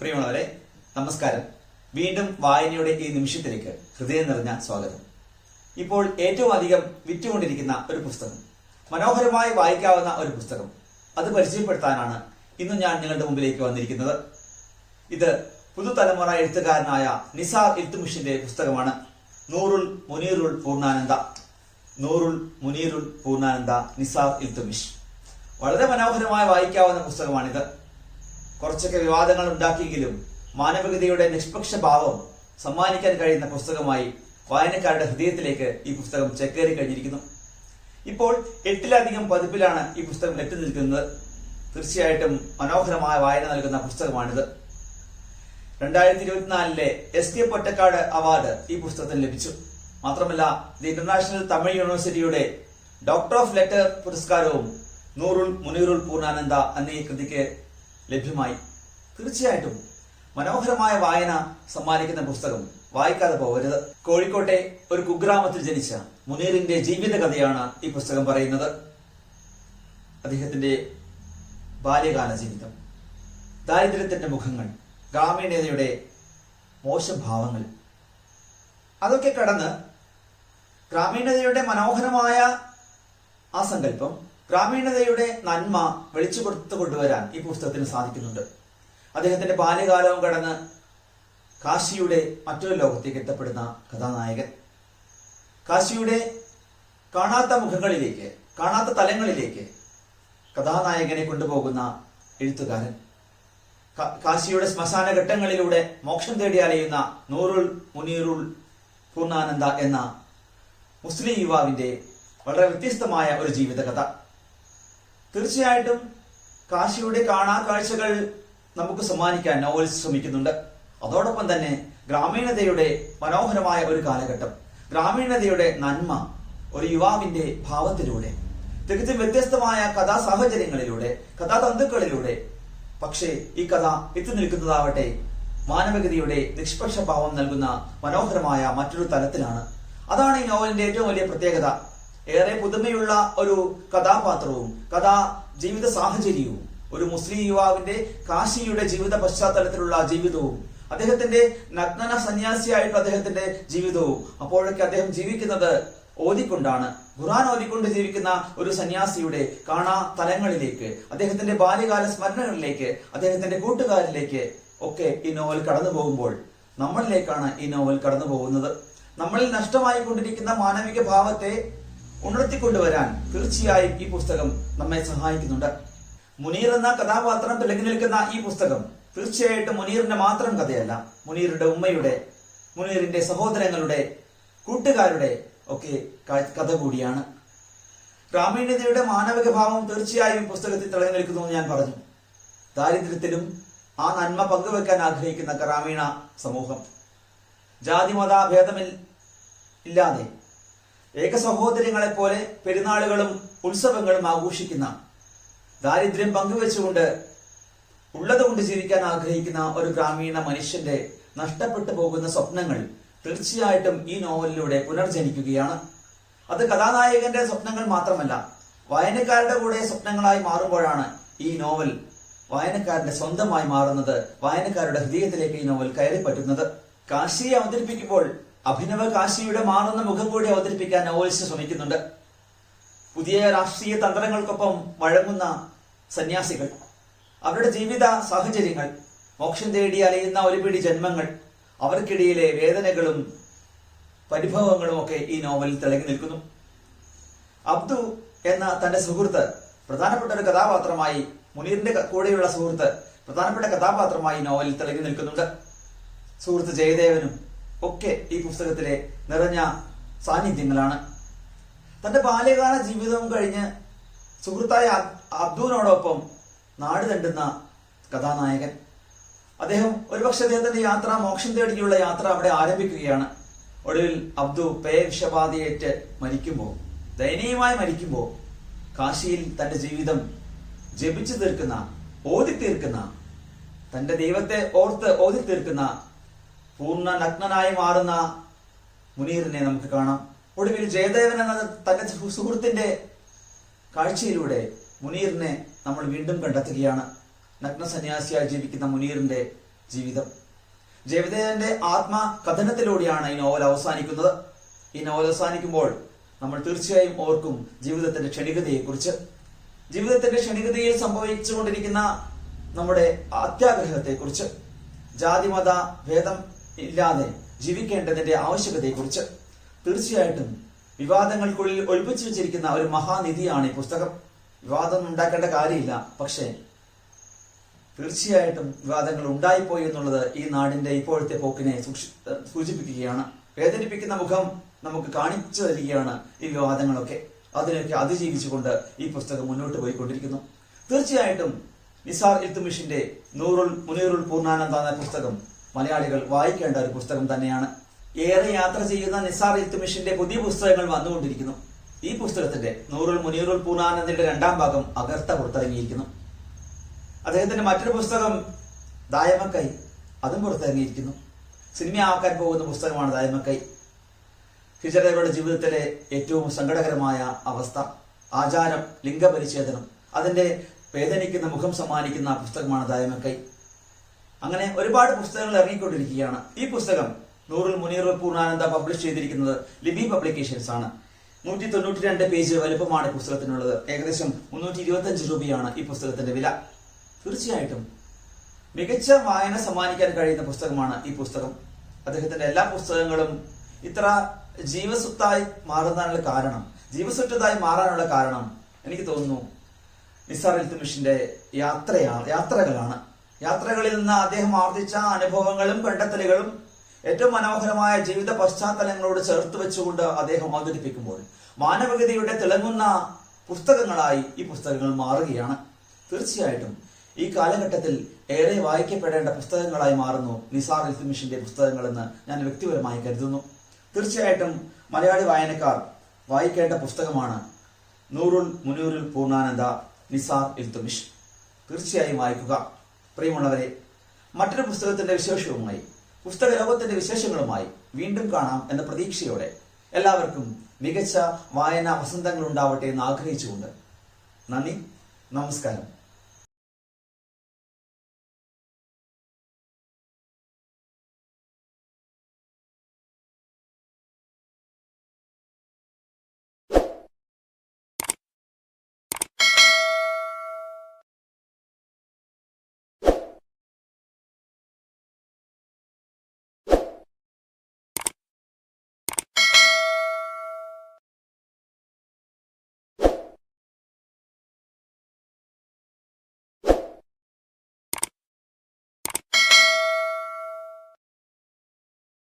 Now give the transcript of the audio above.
പ്രിയമുള്ളവരെ നമസ്കാരം. വീണ്ടും വായനയുടെ ഈ നിമിഷത്തിലേക്ക് ഹൃദയം നിറഞ്ഞ സ്വാഗതം. ഇപ്പോൾ ഏറ്റവും അധികം വിറ്റുകൊണ്ടിരിക്കുന്ന ഒരു പുസ്തകം മനോഹരമായി വായിക്കാവുന്ന ഒരു പുസ്തകം. അത് പരിചയപ്പെടുത്താനാണ് ഇന്ന് ഞാൻ നിങ്ങളുടെ മുമ്പിലേക്ക് വന്നിരിക്കുന്നത്. ഇത് പുതുതലമുറ എഴുത്തുകാരനായ നിസാർ ഇൽത്തുമിഷിന്റെ പുസ്തകമാണ്. നൂറുൽ മുനീറുൽ പൂർണാനന്ദ. നൂറുൽ മുനീറുൽ പൂർണാനന്ദ നിസാർ ഇൽത്തുമിഷ്. വളരെ മനോഹരമായി വായിക്കാവുന്ന പുസ്തകമാണിത്. കുറച്ചൊക്കെ വിവാദങ്ങൾ ഉണ്ടാക്കിയെങ്കിലും മാനവികതയുടെ നിഷ്പക്ഷ ഭാവം സമ്മാനിക്കാൻ കഴിയുന്ന പുസ്തകമായി വായനക്കാരുടെ ഹൃദയത്തിലേക്ക് ഈ പുസ്തകം ചേക്കേറി കഴിഞ്ഞിരിക്കുന്നു. ഇപ്പോൾ എട്ടിലധികം പതിപ്പിലാണ് ഈ പുസ്തകം എത്തി നിൽക്കുന്നത്. തീർച്ചയായിട്ടും മനോഹരമായ വായന നൽകുന്ന പുസ്തകമാണിത്. രണ്ടായിരത്തി ഇരുപത്തിനാലിലെ എസ് കെ പൊറ്റക്കാട് അവാർഡ് ഈ പുസ്തകത്തിന് ലഭിച്ചു. മാത്രമല്ല ദി ഇന്റർനാഷണൽ തമിഴ് യൂണിവേഴ്സിറ്റിയുടെ ഡോക്ടർ ഓഫ് ലെറ്റർ പുരസ്കാരവും നൂറുൽ മുനീറുൽ പൂർണാനന്ദ എന്നീ കൃതിക്ക് ലഭ്യമായി. തീർച്ചയായിട്ടും മനോഹരമായ വായന സമ്മാനിക്കുന്ന പുസ്തകം വായിക്കാതെ പോകരുത്. കോഴിക്കോട്ടെ ഒരു കുഗ്രാമത്തിൽ ജനിച്ച മുനീറിന്റെ ജീവിതകഥയാണ് ഈ പുസ്തകം പറയുന്നത്. അദ്ദേഹത്തിന്റെ ബാല്യകാല ജീവിതം. ദാരിദ്ര്യത്തിന്റെ മുഖങ്ങൾ ഗ്രാമീണതയുടെ മോശഭാവങ്ങൾ അതൊക്കെ കടന്ന് ഗ്രാമീണതയുടെ മനോഹരമായ ആ സങ്കല്പം ഗ്രാമീണതയുടെ നന്മ വെളിച്ചു കൊടുത്തു കൊണ്ടുവരാൻ ഈ പുസ്തകത്തിന് സാധിക്കുന്നുണ്ട്. അദ്ദേഹത്തിന്റെ ബാല്യകാലവും കടന്ന് കാശിയുടെ മറ്റൊരു ലോകത്തേക്ക് എത്തപ്പെടുന്ന കഥാനായകൻ. കാശിയുടെ കാണാത്ത മുഖങ്ങളിലേക്ക് കാണാത്ത തലങ്ങളിലേക്ക് കഥാനായകനെ കൊണ്ടുപോകുന്ന എഴുത്തുകാരൻ. കാശിയുടെ ശ്മശാന ഘട്ടങ്ങളിലൂടെ മോക്ഷം തേടി അലയുന്ന നൂറുൽ മുനീറുൽ പൂർണാനന്ദ എന്ന മുസ്ലിം യുവാവിന്റെ വളരെ വ്യത്യസ്തമായ ഒരു ജീവിതകഥ. തീർച്ചയായിട്ടും കാശിയുടെ കാണാ കാഴ്ചകൾ നമുക്ക് സമ്മാനിക്കാൻ നോവൽസ് ശ്രമിക്കുന്നുണ്ട്. അതോടൊപ്പം തന്നെ ഗ്രാമീണതയുടെ മനോഹരമായ ഒരു കാലഘട്ടം ഗ്രാമീണതയുടെ നന്മ ഒരു യുവാവിന്റെ ഭാവത്തിലൂടെ തികച്ചും വ്യത്യസ്തമായ കഥാ സാഹചര്യങ്ങളിലൂടെ കഥാതന്തുക്കളിലൂടെ. പക്ഷേ ഈ കഥ എത്തി നിൽക്കുന്നതാവട്ടെ നിഷ്പക്ഷ ഭാവം നൽകുന്ന മനോഹരമായ മറ്റൊരു തലത്തിലാണ്. അതാണ് ഈ നോവലിന്റെ ഏറ്റവും വലിയ പ്രത്യേകത. ഏറെ പുതുമയുള്ള ഒരു കഥാപാത്രവും കഥാ ജീവിത സാഹചര്യവും ഒരു മുസ്ലിം യുവാവിന്റെ കാശിയുടെ ജീവിത പശ്ചാത്തലത്തിലുള്ള ജീവിതവും അദ്ദേഹത്തിന്റെ നഗ്നന സന്യാസിയായിട്ടുള്ള അദ്ദേഹത്തിന്റെ ജീവിതവും അപ്പോഴൊക്കെ അദ്ദേഹം ജീവിക്കുന്നത് ഓതിക്കൊണ്ടാണ്. ഖുറാൻ ഓതിക്കൊണ്ട് ജീവിക്കുന്ന ഒരു സന്യാസിയുടെ കാണാ തലങ്ങളിലേക്ക് അദ്ദേഹത്തിന്റെ ബാല്യകാല സ്മരണകളിലേക്ക് അദ്ദേഹത്തിന്റെ കൂട്ടുകാരിലേക്ക് ഒക്കെ ഈ നോവൽ കടന്നു പോകുമ്പോൾ നമ്മളിലേക്കാണ് ഈ നോവൽ കടന്നു പോകുന്നത്. നമ്മളിൽ നഷ്ടമായി കൊണ്ടിരിക്കുന്ന മാനവിക ഭാവത്തെ ഉണർത്തിക്കൊണ്ടുവരാൻ തീർച്ചയായും ഈ പുസ്തകം നമ്മെ സഹായിക്കുന്നുണ്ട്. മുനീർ എന്ന കഥാപാത്രം തിളങ്ങി നിൽക്കുന്ന ഈ പുസ്തകം തീർച്ചയായിട്ടും മുനീറിന്റെ മാത്രം കഥയല്ല മുനീറിന്റെ ഉമ്മയുടെ മുനീറിന്റെ സഹോദരങ്ങളുടെ കൂട്ടുകാരുടെ ഒക്കെ കഥ കൂടിയാണ്. ഗ്രാമീണതയുടെ മാനവിക ഭാവം തീർച്ചയായും പുസ്തകത്തിൽ തിളങ്ങി നിൽക്കുന്നു ഞാൻ പറഞ്ഞു. ദാരിദ്ര്യത്തിലും ആ നന്മ പങ്കുവെക്കാൻ ആഗ്രഹിക്കുന്ന ഗ്രാമീണ സമൂഹം. ജാതിമത ഭേദമിൽ ഇല്ലാതെ ഏക സഹോദരങ്ങളെ പോലെ പെരുന്നാളുകളും ഉത്സവങ്ങളും ആഘോഷിക്കുന്ന ദാരിദ്ര്യം പങ്കുവെച്ചുകൊണ്ട് ഉള്ളതുകൊണ്ട് ജീവിക്കാൻ ആഗ്രഹിക്കുന്ന ഒരു ഗ്രാമീണ മനുഷ്യന്റെ നഷ്ടപ്പെട്ടു പോകുന്ന സ്വപ്നങ്ങൾ തീർച്ചയായിട്ടും ഈ നോവലിലൂടെ പുനർജനിക്കുകയാണ്. അത് കഥാനായകന്റെ സ്വപ്നങ്ങൾ മാത്രമല്ല വായനക്കാരുടെ കൂടെ സ്വപ്നങ്ങളായി മാറുമ്പോഴാണ് ഈ നോവൽ വായനക്കാരന്റെ സ്വന്തമായി മാറുന്നത് വായനക്കാരുടെ ഹൃദയത്തിലേക്ക് ഈ നോവൽ കയറി പറ്റുന്നത് കാശിയെ അവതരിപ്പിക്കുമ്പോൾ അഭിനവ കാശിയുടെ മാറുന്ന മുഖം കൂടി അവതരിപ്പിക്കാൻ നോവലിസ്റ്റ് ശ്രമിക്കുന്നുണ്ട്. പുതിയ രാഷ്ട്രീയ തന്ത്രങ്ങൾക്കൊപ്പം വഴങ്ങുന്ന സന്യാസികൾ അവരുടെ ജീവിത സാഹചര്യങ്ങൾ മോക്ഷം തേടി അലയുന്ന ഒരു പിടി ജന്മങ്ങൾ അവർക്കിടയിലെ വേദനകളും പരിഭവങ്ങളും ഒക്കെ ഈ നോവലിൽ തിളങ്ങി നിൽക്കുന്നു. അബ്ദു എന്ന തന്റെ സുഹൃത്ത് പ്രധാനപ്പെട്ട ഒരു കഥാപാത്രമായി മുനീറിന്റെ കൂടെയുള്ള സുഹൃത്ത് പ്രധാനപ്പെട്ട കഥാപാത്രമായി നോവലിൽ തിളങ്ങി നിൽക്കുന്നുണ്ട്. സുഹൃത്ത് ജയദേവനും ഒക്കെ ഈ പുസ്തകത്തിലെ നിറഞ്ഞ സാന്നിധ്യങ്ങളാണ്. തന്റെ ബാല്യകാല ജീവിതവും കഴിഞ്ഞ് സുഹൃത്തായ അബ്- അബ്ദുവിനോടൊപ്പം നാട് തണ്ടുന്ന കഥാനായകൻ. അദ്ദേഹം ഒരുപക്ഷെ അദ്ദേഹത്തിന്റെ യാത്ര മോക്ഷം തേടിയുള്ള യാത്ര അവിടെ ആരംഭിക്കുകയാണ്. ഒടുവിൽ അബ്ദു പേ വിഷബാധയേറ്റ് മരിക്കുമ്പോൾ ദയനീയമായി മരിക്കുമ്പോൾ കാശിയിൽ തന്റെ ജീവിതം ജപിച്ചു തീർക്കുന്ന ഓതി തീർക്കുന്ന തന്റെ ദൈവത്തെ ഓർത്ത് ഓതി തീർക്കുന്ന പൂർണ നഗ്നനായി മാറുന്ന മുനീറിനെ നമുക്ക് കാണാം. ഒടുവിൽ ജയദേവൻ എന്ന തന്റെ സുഹൃത്തിന്റെ കാഴ്ചയിലൂടെ മുനീറിനെ നമ്മൾ വീണ്ടും കണ്ടെത്തുകയാണ്. നഗ്ന സന്യാസിയായി ജീവിക്കുന്ന മുനീറിന്റെ ജീവിതം. ജയദേവന്റെ ആത്മ കഥനത്തിലൂടെയാണ് ഈ നോവൽ അവസാനിക്കുന്നത്. ഈ നോവൽ അവസാനിക്കുമ്പോൾ നമ്മൾ തീർച്ചയായും ഓർക്കും ജീവിതത്തിന്റെ ക്ഷണികതയെക്കുറിച്ച്. ജീവിതത്തിന്റെ ക്ഷണികതയിൽ സംഭവിച്ചുകൊണ്ടിരിക്കുന്ന നമ്മുടെ അത്യാഗ്രഹത്തെക്കുറിച്ച്. ജാതിമത ഭേദം ഇല്ലാതെ ജീവിക്കേണ്ടതിന്റെ ആവശ്യകതയെക്കുറിച്ച്. തീർച്ചയായിട്ടും വിവാദങ്ങൾക്കുള്ളിൽ ഒഴിപ്പിച്ചു വെച്ചിരിക്കുന്ന ഒരു മഹാനിധിയാണ് ഈ പുസ്തകം. വിവാദം ഉണ്ടാക്കേണ്ട കാര്യമില്ല. പക്ഷേ തീർച്ചയായിട്ടും വിവാദങ്ങൾ ഉണ്ടായിപ്പോയി എന്നുള്ളത് ഈ നാടിന്റെ ഇപ്പോഴത്തെ പോക്കിനെ സൂചിപ്പിക്കുകയാണ്. വേദനിപ്പിക്കുന്ന മുഖം നമുക്ക് കാണിച്ചു തരികയാണ് ഈ വിവാദങ്ങളൊക്കെ. അതിനൊക്കെ അതിജീവിച്ചുകൊണ്ട് ഈ പുസ്തകം മുന്നോട്ട് പോയിക്കൊണ്ടിരിക്കുന്നു. തീർച്ചയായിട്ടും നിസാർ ഇൽത്തുമിഷിന്റെ നൂറുൽ മുനീറുൽ പൂർണാനന്ദ എന്ന പുസ്തകം മലയാളികൾ വായിക്കേണ്ട ഒരു പുസ്തകം തന്നെയാണ്. ഏറെ യാത്ര ചെയ്യുന്ന നിസാർ ഇൽത്തുമിഷിന്റെ പുതിയ പുസ്തകങ്ങൾ വന്നുകൊണ്ടിരിക്കുന്നു. ഈ പുസ്തകത്തിന്റെ നൂറുൽ മുനീറുൽ പൂർണാനന്ദയുടെ രണ്ടാം ഭാഗം അകർത്ത പുറത്തിറങ്ങിയിരിക്കുന്നു. അദ്ദേഹത്തിന്റെ മറ്റൊരു പുസ്തകം ദായമക്കൈ അതും പുറത്തിറങ്ങിയിരിക്കുന്നു. സിനിമയാക്കാൻ പോകുന്ന പുസ്തകമാണ് ദായമക്കൈ. ഹിജറയുടെ ജീവിതത്തിലെ ഏറ്റവും സങ്കടകരമായ അവസ്ഥ ആചാരം ലിംഗപരിച്ഛേദനം അതിന്റെ വേദനിക്കുന്ന മുഖം സമ്മാനിക്കുന്ന പുസ്തകമാണ് ദായമക്കൈ. അങ്ങനെ ഒരുപാട് പുസ്തകങ്ങൾ ഇറങ്ങിക്കൊണ്ടിരിക്കുകയാണ്. ഈ പുസ്തകം നൂറിൽ മുനീർ പൂർണാനന്ദ പബ്ലിഷ് ചെയ്തിരിക്കുന്നത് ലിബി പബ്ലിക്കേഷൻസ് ആണ്. നൂറ്റി തൊണ്ണൂറ്റി രണ്ട് പേജ് വലുപ്പമാണ് പുസ്തകത്തിനുള്ളത്. ഏകദേശം മുന്നൂറ്റി ഇരുപത്തി അഞ്ച് രൂപയാണ് ഈ പുസ്തകത്തിന്റെ വില. തീർച്ചയായിട്ടും മികച്ച വായന സമ്മാനിക്കാൻ കഴിയുന്ന പുസ്തകമാണ് ഈ പുസ്തകം. അദ്ദേഹത്തിന്റെ എല്ലാ പുസ്തകങ്ങളും ഇത്ര ജീവസ്വത്തായി മാറുന്നതിനുള്ള കാരണം ജീവസ്വറ്റതായി മാറാനുള്ള കാരണം എനിക്ക് തോന്നുന്നു നിസാർ ഇൽത്തുമിഷിന്റെ യാത്രയാണ് യാത്രകളാണ്. യാത്രകളിൽ നിന്ന് അദ്ദേഹം ആർജിച്ച അനുഭവങ്ങളും കണ്ടെത്തലുകളും ഏറ്റവും മനോഹരമായ ജീവിത പശ്ചാത്തലങ്ങളോട് ചേർത്ത് വെച്ചുകൊണ്ട് അദ്ദേഹം അവതരിപ്പിക്കുമ്പോൾ മാനവികതയുടെ തിളങ്ങുന്ന പുസ്തകങ്ങളായി ഈ പുസ്തകങ്ങൾ മാറുകയാണ്. തീർച്ചയായിട്ടും ഈ കാലഘട്ടത്തിൽ ഏറെ വായിക്കപ്പെടേണ്ട പുസ്തകങ്ങളായി മാറുന്നു നിസാർ ഇൽത്തുമിഷിന്റെ പുസ്തകങ്ങളെന്ന് ഞാൻ വ്യക്തിപരമായി കരുതുന്നു. തീർച്ചയായിട്ടും മലയാളി വായനക്കാർ വായിക്കേണ്ട പുസ്തകമാണ് നൂറുൽ മുനൂറുൽ പൂർണാനന്ദ നിസാർ ഇൽത്തുമിഷ് തീർച്ചയായും വായിക്കുക. പ്രിയമുള്ളവരെ മറ്റൊരു പുസ്തകത്തിന്റെ വിശേഷവുമായി പുസ്തക ലോകത്തിന്റെ വിശേഷങ്ങളുമായി വീണ്ടും കാണാം എന്ന പ്രതീക്ഷയോടെ എല്ലാവർക്കും മികച്ച വായനാ വസന്തങ്ങൾ ഉണ്ടാവട്ടെ എന്ന് ആഗ്രഹിച്ചുകൊണ്ട് നന്ദി നമസ്കാരം.